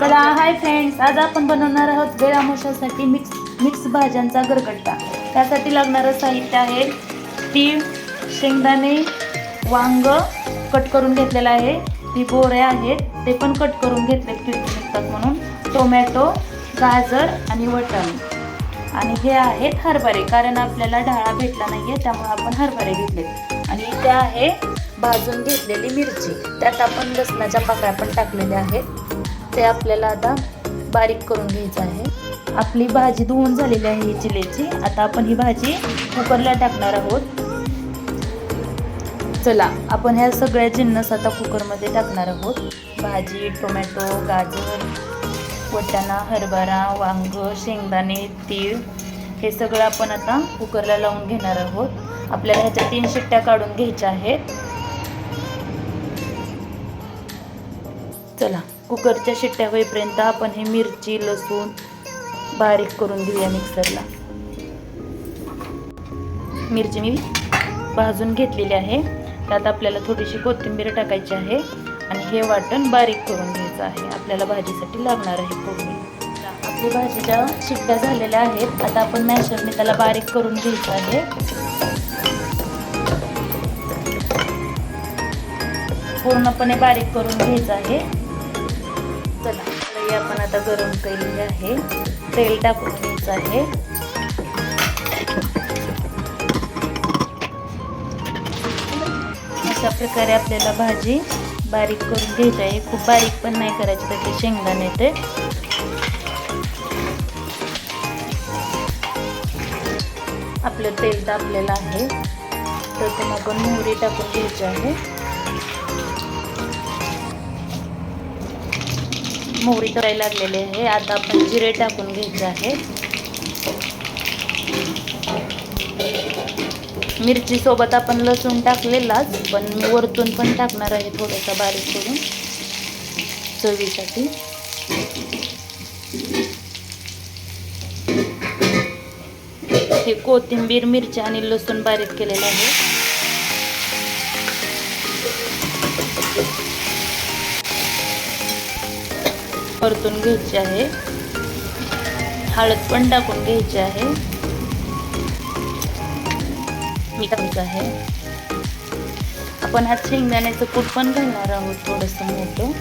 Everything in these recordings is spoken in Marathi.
चला हाय फ्रेंड्स आज आपण बनवणार आहोत बेळामोशासाठी मिक्स मिक्स भाज्यांचा गरगट्टा. त्यासाठी लागणारं साहित्य आहे तीळ शेंगदाणे वांग कट करून घेतलेलं आहे. ती बोरे आहेत ते पण कट करून घेतले किडनी निघतात म्हणून. टोमॅटो गाजर आणि वटण. आणि हे आहेत हरभरे कारण आपल्याला डाळा भेटला नाही आहे त्यामुळे आपण हरभरे घेतले. आणि इथे आहे भाजून घेतलेली मिरची. त्यात आपण लसणाच्या पाकळ्या पण टाकलेल्या आहेत. ते आपल्याला आता बारीक करून घ्यायचं आहे. आपली भाजी धुवून झालेली आहे ही चिलेची आता आपण ही भाजी कुकरला टाकणार आहोत. चला आपण ह्या सगळ्या जिन्नस आता कुकरमध्ये टाकणार आहोत. भाजी टोमॅटो गाजर वटाणा हरभरा वांग शेंगदाणे तीळ हे सगळं आपण आता कुकरला लावून घेणार आहोत. आपल्याला ह्याच्या तीन शिट्ट्या काढून घ्यायच्या आहेत. चला कुकरच्या शिट्ट्या होईपर्यंत आपण हे मिरची लसूण बारीक करून घेऊया मिक्सरला. मिरची मी भाजून घेतलेली आहे. त्यात आपल्याला थोडीशी कोथिंबीर टाकायची आहे आणि हे वाटण बारीक करून घ्यायचं आहे. आपल्याला भाजीसाठी लागणार आहे फोडणी. आपली भाजीच्या शिट्ट्या झालेल्या आहेत. आता आपण मॅशरने त्याला बारीक करून घ्यायचं आहे. पूर्णपणे बारीक करून घ्यायचं आहे. चला कढई आपण आता गरम केलेली आहे. तेल टाकून घ्यायचं आहे. अशा प्रकारे आपल्याला भाजी बारीक करून घ्यायची आहे. खूप बारीक पण नाही करायची त्याचे शेंगदाणे ते आपलं तेल तापलेलं आहे. तर ते आपण मोहरी टाकून घ्यायची आहे. मोहरी करायला लागलेली आहे. आता आपण जिरे टाकून घ्यायचे आहे मिरची सोबत आपण लसूण टाकलेलाच पण मी वरतून पण टाकणार आहे थोडासा बारीक करून चवीसाठी. हे कोथिंबीर मिरची आणि लसूण बारीक केलेलं आहे. परतून घ्यायची आहे. हळद पण टाकून घ्यायची आहे. मीठ टाकायचं आहे. आपण हा शेंगदाण्याचं कूट पण घालणार आहोत थोडंसं मोठं.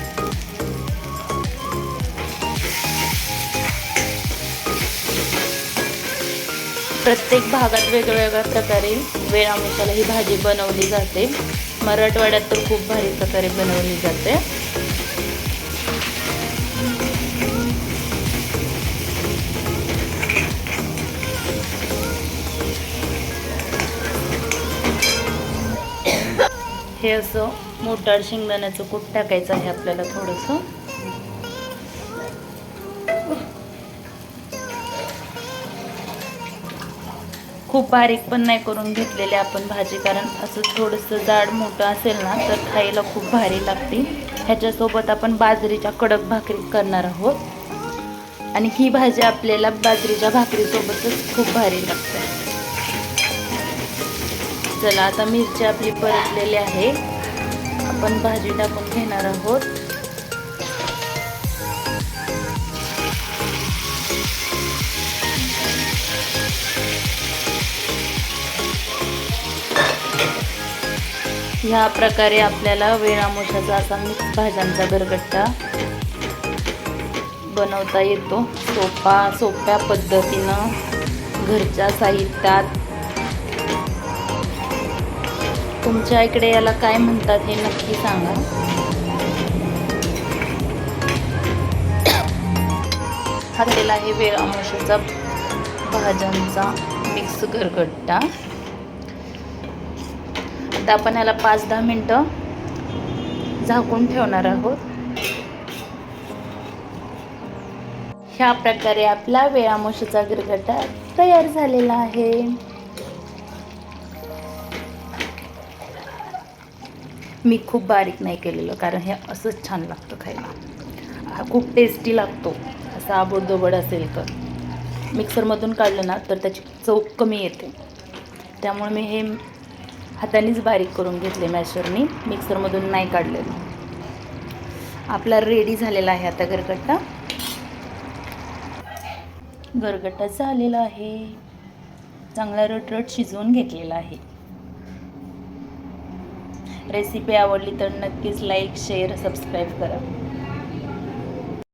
प्रत्येक भागात वेगवेगळ्या प्रकारे वेळानुसार ही भाजी बनवली जाते. मराठवाड्यात तर खूप भारी प्रकारे बनवली जाते. हे असं मोटार शेंगदाण्याचं कूट टाकायचं आहे आपल्याला थोडंसं. खूप बारीक पण नाही करून घेतलेले आपण भाजी कारण असं थोडंसं जाड मोठं असेल ना तर खायला खूप भारी लागते. ह्याच्यासोबत आपण बाजरीच्या कडक भाकरी करणार आहोत. आणि ही भाजी आपल्याला बाजरीच्या भाकरीसोबतच खूप भारी लागते. चला आता मिरची आपली परतलेली आहे. आपण भाजी टाकून घेणार आहोत. ह्या प्रकारे आपल्याला वेळामोशाचा असा मिक्स भाज्यांचा गरगट्टा बनवता येतो. सोपा सोप्या पद्धतीनं घरच्या साहित्यात तुमच्या इकडे याला काय म्हणतात हे नक्की सांगा. हा केला आहे वेळ अमावस्याचा भाज्यांचा मिक्स घरगट्टा. आता आपण याला पाच दहा मिनटं झाकून ठेवणार आहोत. ह्या प्रकारे आपला वेळामोशीचा गिरगटा तयार झालेला आहे. मी खूप बारीक नाही केलेलं कारण हे असंच छान लागतं खायला. हा खूप टेस्टी लागतो असा आबडदोबड असेल तर. मिक्सरमधून काढलं ना तर त्याची चव कमी येते. त्यामुळे मी हे हातानेच बारीक करून घेतले मॅशरनी मिक्सरमधून नाही काढलेलं. आपला रेडी झालेला आहे आता गरगट्टा. गरगट्टा झालेला आहे. चांगला रटरट शिजवून घेतलेला आहे. रेसिपी आवडली तर नक्कीच लाईक शेअर सबस्क्राईब करा.